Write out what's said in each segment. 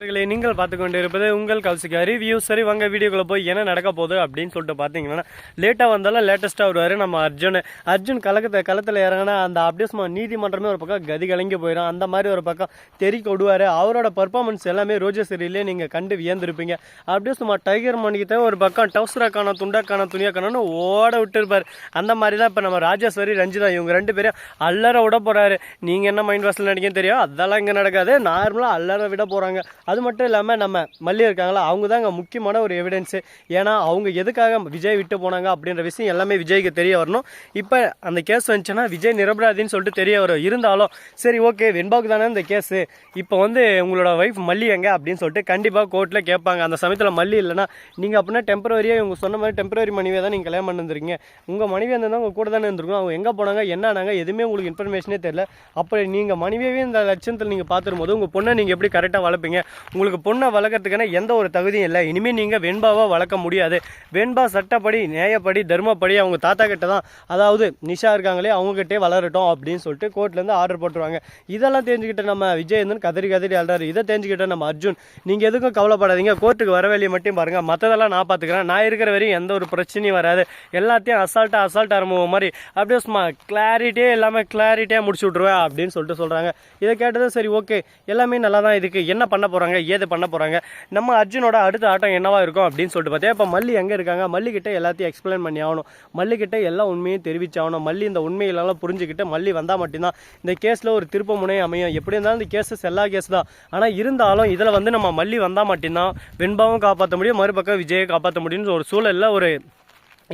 நீங்கள் பார்த்து கொண்டு இருப்பது உங்கள் கௌசிகா ரிவ்யூ சரி வாங்க வீடியோக்குள்ள போய் என்ன நடக்க போகுது அப்படின்னு சொல்லிட்டு பார்த்தீங்கன்னா லேட்டாக வந்தாலும் லேட்டஸ்ட்டாக வருவார் நம்ம அர்ஜுன். அர்ஜுன் கலக்கத்தை களத்தில் இறங்கினா அந்த அப்படியே சும்மா நீதிமன்றமே ஒரு பக்கம் கதி கலங்கி போயிடும் அந்த மாதிரி ஒரு பக்கம் தெறி கொடுவார். அவரோட பர்ஃபார்மன்ஸ் எல்லாமே ரோஜா நீங்கள் கண்டு வியந்திருப்பீங்க. அப்படியே சும்மா டைகர் மணிக்கிட்ட ஒரு பக்கம் டவுசராக்கான துண்டாக்கான துண்டா ஓட விட்டுருப்பார். அந்த மாதிரி தான் இப்போ நம்ம ராஜேஸ்வரி ரஞ்சிதா இவங்க ரெண்டு பேரும் அல்லற விட போகிறாரு நீங்கள் என்ன மைண்ட் வாஷில் நினைக்கன்னு தெரியும். அதெல்லாம் இங்கே நடக்காது. நார்மலாக அல்லற விட போகிறாங்க அது மட்டும் இல்லாமல் நம்ம மல்லி இருக்காங்களா அவங்க தாங்க முக்கியமான ஒரு எவிடன்ஸு ஏன்னா அவங்க எதுக்காக விஜய் விட்டு போனாங்க அப்படின்ற விஷயம் எல்லாமே விஜய்க்கு தெரிய வரணும். இப்போ அந்த கேஸ் வந்துச்சுன்னா விஜய் நிரபராதின்னு சொல்லிட்டு தெரிய வரும் இருந்தாலும் சரி ஓகே வெண்பாவுக்கு தானே இந்த கேஸு இப்போ வந்து உங்களோட ஒய்ஃப் மல்லி எங்க அப்படின்னு சொல்லிட்டு கண்டிப்பாக கோர்ட்டில் கேட்பாங்க. அந்த சமயத்தில் மல்லி இல்லைன்னா நீங்கள் அப்படின்னா டெம்பரவரியாக இவங்க சொன்ன மாதிரி டெம்பரவரி மனைவியை தான் நீங்கள் கல்யாணம் பண்ணிருந்தீங்க உங்கள் மனைவி இருந்தால் உங்கள் கூட தானே இருந்திருக்கும். அவங்க எங்கே போனாங்க என்ன ஆனாங்க எதுவுமே உங்களுக்கு இன்ஃபர்மேஷனே தெரியல. அப்போ நீங்கள் மனைவியவே இந்த லட்சத்தில் நீங்கள் பார்த்துருக்கும் போது உங்கள் பொண்ணை நீங்கள் எப்படி கரெக்டாக வளர்ப்பீங்க? உங்களுக்கு பொண்ணை வளர்க்கறதுக்கான எந்த ஒரு தகுதியும் இல்லை. இனிமேல் நீங்கள் வெண்பாவாக வளர்க்க முடியாது. வெண்பா சட்டப்படி நியாயப்படி தர்மப்படி அவங்க தாத்தா கிட்ட தான் அதாவது நிஷா இருக்காங்களே அவங்ககிட்டே வளரட்டும் அப்படின்னு சொல்லிட்டு கோர்ட்லேருந்து ஆர்டர் போட்டுருவாங்க. இதெல்லாம் தெரிஞ்சுக்கிட்ட நம்ம விஜயந்தன் கதறி கதறி அல்றாரு இதை தெரிஞ்சுக்கிட்ட நம்ம அர்ஜுன் நீங்கள் எதுக்கும் கவலைப்படாதீங்க. கோர்ட்டுக்கு வர வேலையை மட்டும் பாருங்கள் மற்றதெல்லாம் நான் பார்த்துக்கிறேன். நான் இருக்கிற வரையும் எந்த ஒரு பிரச்சனையும் வராது. எல்லாத்தையும் அசால்ட்டாக அசால்ட் ஆரம்பம் மாதிரி அப்படியே சும்மா கிளாரிட்டியே எல்லாமே கிளாரிட்டியாக முடிச்சு விட்ருவேன் அப்படின்னு சொல்லிட்டு சொல்கிறாங்க இதை கேட்டதும் சரி ஓகே எல்லாமே நல்லா தான் இதுக்கு என்ன பண்ண போகிறாங்க ஏது பண்ண போகிறாங்க நம்ம அர்ஜுனோட அடுத்த ஆட்டம் என்னவா இருக்கும் அப்படின்னு சொல்லிட்டு பார்த்தேன். இப்போ மல்லி எங்கே இருக்காங்க? மல்லிக்கிட்ட எல்லாத்தையும் எக்ஸ்பிளைன் பண்ணி ஆகணும். மல்லிக்கிட்ட எல்லா உண்மையும் தெரிவிச்சாகணும். மல்லி இந்த உண்மைகளெல்லாம் புரிஞ்சுக்கிட்டு மல்லி வந்தால் மட்டும்தான். இந்த கேஸில் ஒரு திருப்ப முனை அமையும். எப்படி இருந்தாலும் இந்த கேஸஸ் எல்லா கேஸ் தான். ஆனால் இருந்தாலும் இதில் வந்து நம்ம மல்லி வந்தால் மட்டும்தான் வெண்பாவும் காப்பாற்ற முடியும். மறுபக்கம் விஜயை காப்பாற்ற முடியும்னு ஒரு சூழலில் ஒரு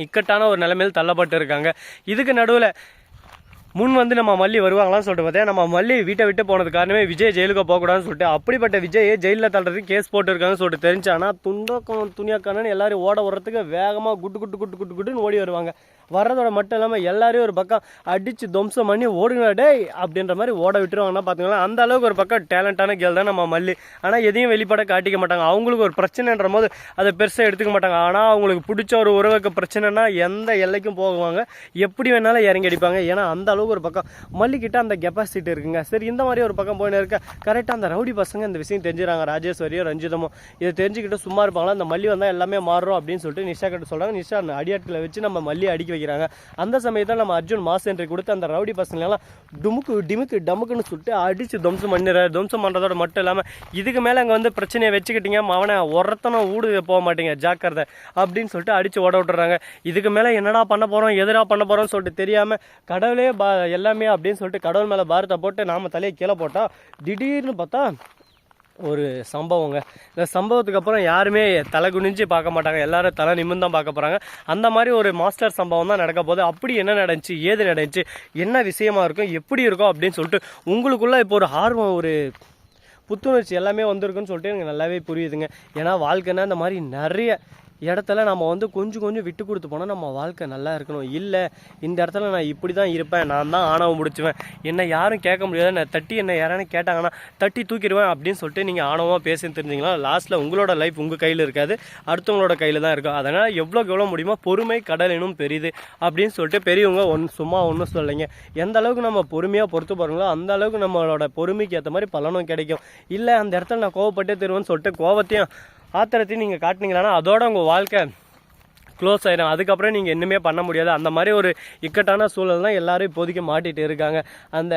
இக்கட்டான ஒரு நிலைமையில் தள்ளப்பட்டு இருக்காங்க. இதுக்கு நடுவில் முன் வந்து நம்ம மல்லி வருவாங்களான்னு சொல்லிட்டு பார்த்தேன். நம்ம மல்லி வீட்டை விட்டு போனது காரணமே விஜய் ஜெயிலுக்கு போகக்கூடாதுன்னு சொல்லிட்டு அப்படிப்பட்ட விஜய் ஜெயிலில் தள்ளுறதுக்கு கேஸ் போட்டுருக்காங்கன்னு சொல்லிட்டு தெரிஞ்சானா துண்டக்கம் துணியாக்கானு எல்லாரும் ஓட வர்றதுக்கு வேகமாக குட்டு குட்டு குட்டு குட்டு குட்டுன்னு ஓடி வருவாங்க. வர்றதோட மட்டும் இல்லாமல் எல்லாரையும் ஒரு பக்கம் அடித்து துவம்சம் பண்ணி ஓடுங்க அப்படின்ற மாதிரி ஓட விட்டுருவாங்கன்னா பார்த்துக்கலாம் அந்த அளவுக்கு ஒரு பக்கம் டேலண்டான கேள் தான் நம்ம மல்லி. ஆனால் எதையும் வெளிப்பட காட்டிக்க மாட்டாங்க. அவங்களுக்கு ஒரு பிரச்சனைன்ற போது அதை பெருசாக எடுத்துக்க மாட்டாங்க. ஆனால் அவங்களுக்கு பிடிச்ச ஒரு உறவுக்கு பிரச்சனைனா எந்த எல்லைக்கும் போகுவாங்க. எப்படி வேணாலும் இறங்கி அடிப்பாங்க. ஏன்னா அந்த அளவுக்கு ஒரு பக்கம் மல்லிக்கிட்ட அந்த கெப்பாசிட்டி இருக்குங்க. சரி இந்த மாதிரி ஒரு பக்கம் போயின்னு இருக்க கரெக்டாக அந்த ரவுடி பசங்க இந்த விஷயம் தெரிஞ்சுறாங்க ராஜேஸ்வரியும் ரஞ்சிதமோ இதை தெரிஞ்சுக்கிட்டு சும்மா இருப்பாங்களா? அந்த மல்லி வந்தால் எல்லாமே மாறும் அப்படின்னு சொல்லிட்டு நிஷா கிட்ட சொல்கிறாங்க நிஷா அந்த அடியாட்களை வச்சு நம்ம மல்லி அடிக்க வைக்கிறாங்க. அந்த சமயத்தில் நம்ம அர்ஜுன் மாஸ் என்ட்ரி கொடுத்து அந்த ரவுடி பசங்களெல்லாம் டுமுக்கு டிமுக்கு டமுக்குன்னு சுட்டு அடித்து துவம்சம் பண்ணிடுறாரு துவம்சம் பண்ணுறதோட மட்டும் இல்லாமல் இதுக்கு மேலே அங்கே வந்து பிரச்சனையை வச்சுக்கிட்டீங்க அவனை ஒருத்தனும் ஊடு போக மாட்டீங்க ஜாக்கிரதை அப்படின்னு சொல்லிட்டு அடித்து ஓட விட்டுறாங்க. இதுக்கு மேலே என்னடா பண்ண போகிறோம் எதிராக பண்ண போகிறோம்னு சொல்லிட்டு தெரியாமல் கடவுளே பா எல்லாமே அப்படின்னு சொல்லிட்டு கடவுள் மேலே பாரத்தை போட்டு நாம் தலையை கீழே போட்டால் திடீர்னு பார்த்தா ஒரு சம்பவங்க. இந்த சம்பவத்துக்கு அப்புறம் யாருமே தலை குனிஞ்சு பார்க்க மாட்டாங்க. எல்லாரும் தலை நிமிர்ந்து தான் பார்க்க போகிறாங்க அந்த மாதிரி ஒரு மாஸ்டர் சம்பவம் தான் நடக்க போகுது. அப்படி என்ன நடந்துச்சு? ஏது நடந்துச்சு? என்ன விஷயமா இருக்கும்? எப்படி இருக்கும்? அப்படின்னு சொல்லிட்டு உங்களுக்குள்ள இப்போ ஒரு ஆர்வம் ஒரு புத்துணர்ச்சி எல்லாமே வந்திருக்குன்னு சொல்லிட்டு எனக்கு நல்லாவே புரியுதுங்க. ஏன்னா வாழ்க்கைன்னா இந்த மாதிரி நிறைய இடத்துல நம்ம வந்து கொஞ்சம் கொஞ்சம் விட்டு கொடுத்து போனால் நம்ம வாழ்க்கை நல்லா இருக்கணும். இல்லை இந்த இடத்துல நான் இப்படி தான் இருப்பேன் நான் தான் ஆணவம் முடிச்சுவேன். என்னை யாரும் கேட்க முடியாது. நான் தட்டி என்ன யாரானு கேட்டாங்கன்னா தட்டி தூக்கிடுவேன் அப்படின்னு சொல்லிட்டு நீங்கள் ஆணவமாக பேசின்னு தெரிஞ்சிங்களா லாஸ்ட்டில் உங்களோட லைஃப் உங்கள் கையில் இருக்காது. அடுத்தவங்களோட கையில் தான் இருக்கும். அதனால் எவ்வளோக்கு எவ்வளோ முடியுமோ பொறுமை கடல் எனும் பெரிது அப்படின்னு சொல்லிட்டு பெரியவங்க ஒன் சும்மா ஒன்றும் சொல்லலைங்க. எந்த அளவுக்கு நம்ம பொறுமையாக பொறுத்து போகிறோங்களோ அந்த அளவுக்கு நம்மளோட பொறுமைக்கு ஏற்ற மாதிரி பலனும் கிடைக்கும். இல்லை அந்த இடத்துல நான் கோவப்பட்டே தருவேன்னு சொல்லிட்டு கோவத்தையும் ஆத்திரத்தையும் நீங்கள் காட்டினீங்கன்னா அதோட உங்கள் வாழ்க்கை க்ளோஸ் ஆயிடும். அதுக்கப்புறம் நீங்கள் இன்னுமே பண்ண முடியாது. அந்த மாதிரி ஒரு இக்கட்டான சூழல் தான் எல்லாரும் இப்போதைக்கு மாட்டிகிட்டு இருக்காங்க. அந்த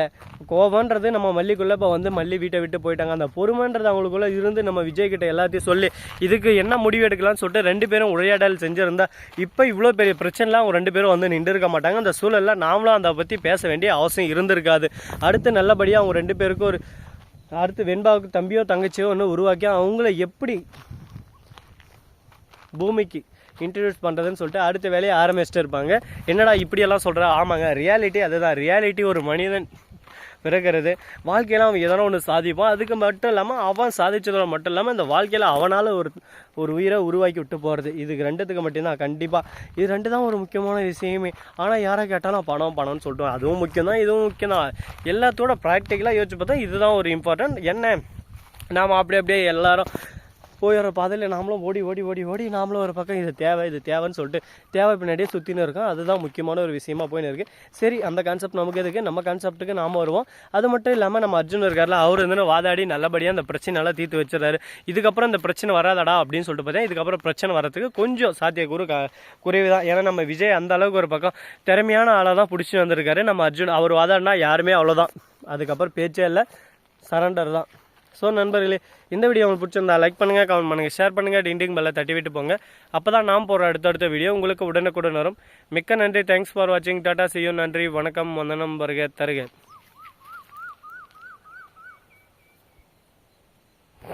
கோபன்றது நம்ம மல்லிக்குள்ளே இப்போ வந்து மல்லி வீட்டை விட்டு போயிட்டாங்க. அந்த பொறுமைன்றது அவங்களுக்குள்ளே இருந்து நம்ம விஜய் கிட்ட எல்லாத்தையும் சொல்லி இதுக்கு என்ன முடிவு எடுக்கலாம்னு சொல்லிட்டு ரெண்டு பேரும் உரையாடல் செஞ்சுருந்தா இப்போ இவ்வளோ பெரிய பிரச்சனைலாம் அவங்க ரெண்டு பேரும் வந்து நின்று இருக்க மாட்டாங்க. அந்த சூழலில் நாமளும் அதை பற்றி பேச வேண்டிய அவசியம் இருந்திருக்காது. அடுத்து நல்லபடியாக அவங்க ரெண்டு பேருக்கும் ஒரு அடுத்து வெண்பாவுக்கு தம்பியோ தங்கச்சியோ ஒன்று உருவாக்கி அவங்கள எப்படி பூமிக்கு இன்ட்ரடியூஸ் பண்ணுறதுன்னு சொல்லிட்டு அடுத்த வேலையை ஆரம்பிச்சுட்டு இருப்பாங்க. என்னடா இப்படியெல்லாம் சொல்கிற ஆமாங்க ரியாலிட்டி அதுதான். ரியாலிட்டி ஒரு மனிதன் பிறக்கிறது. வாழ்க்கையில் அவன் எதனா ஒன்று சாதிப்பான். அதுக்கு மட்டும் இல்லாமல் அவன் சாதிச்சதோட மட்டும் இல்லாமல் இந்த வாழ்க்கையில் அவனால் ஒரு ஒரு உயிரை உருவாக்கி விட்டு போகிறது இதுக்கு ரெண்டுத்துக்கு மட்டும்தான் கண்டிப்பாக இது ரெண்டு தான் ஒரு முக்கியமான விஷயமே. ஆனால் யாரை கேட்டாலும் பணம் பணம்னு சொல்லிட்டு அதுவும் முக்கியம் தான் இதுவும் முக்கியம் தான் எல்லாத்தோட ப்ராக்டிக்கலாக யோசிச்சு பார்த்தா இதுதான் ஒரு இம்பார்ட்டன்ட் என்ன? நாம் அப்படி அப்படியே எல்லாரும் போயிடுற பாதையில் நாமளும் ஓடி ஓடி ஓடி ஓடி நாமளும் ஒரு பக்கம் இது தேவை இது தேவைன்னு சொல்லிட்டு தேவை பின்னாடியே சுற்றின்னு இருக்கோம். அதுதான் முக்கியமான ஒரு விஷயமா போயின்னு இருக்குது சரி அந்த கான்செப்ட் நமக்கு எதுக்கு? நம்ம கான்செப்ட்டுக்கு நாம வருவோம். அது மட்டும் இல்லாமல் நம்ம அர்ஜுன் இருக்கார்ல அவர் வந்து வாதாடி நல்லபடியாக அந்த பிரச்சனைலாம் தீர்த்து வச்சிடறாரு. இதுக்கப்புறம் இந்த பிரச்சனை வராதடா அப்படின்னு சொல்லிட்டு பார்த்தா இதுக்கப்புறம் பிரச்சனை வரதுக்கு கொஞ்சம் சாத்தியக்கூறு க குறைவு தான் ஏன்னா நம்ம விஜய் அந்த அளவுக்கு ஒரு பக்கம் திறமையான ஆளாக தான் பிடிச்சி வந்திருக்காரு. நம்ம அர்ஜுன் அவர் வாதாடினா யாருமே அவ்வளோதான் அதுக்கப்புறம் பேச்சே இல்லை சரண்டர் தான் ஸோ நண்பர்களே இந்த வீடியோ உங்களுக்கு பிடிச்சிருந்தா லைக் பண்ணுங்கள் கமெண்ட் பண்ணுங்கள் ஷேர் பண்ணுங்கள் டிண்டிங் பெல்லை தட்டி விட்டு போங்க. அப்போ தான் நாம் போகிற அடுத்தடுத்த வீடியோ உங்களுக்கு உடனுக்குடன் வரும். மிக்க நன்றி தேங்க்ஸ் ஃபார் வாட்சிங் டாட்டா சியூ நன்றி வணக்கம் வந்தனம் வருக தருக.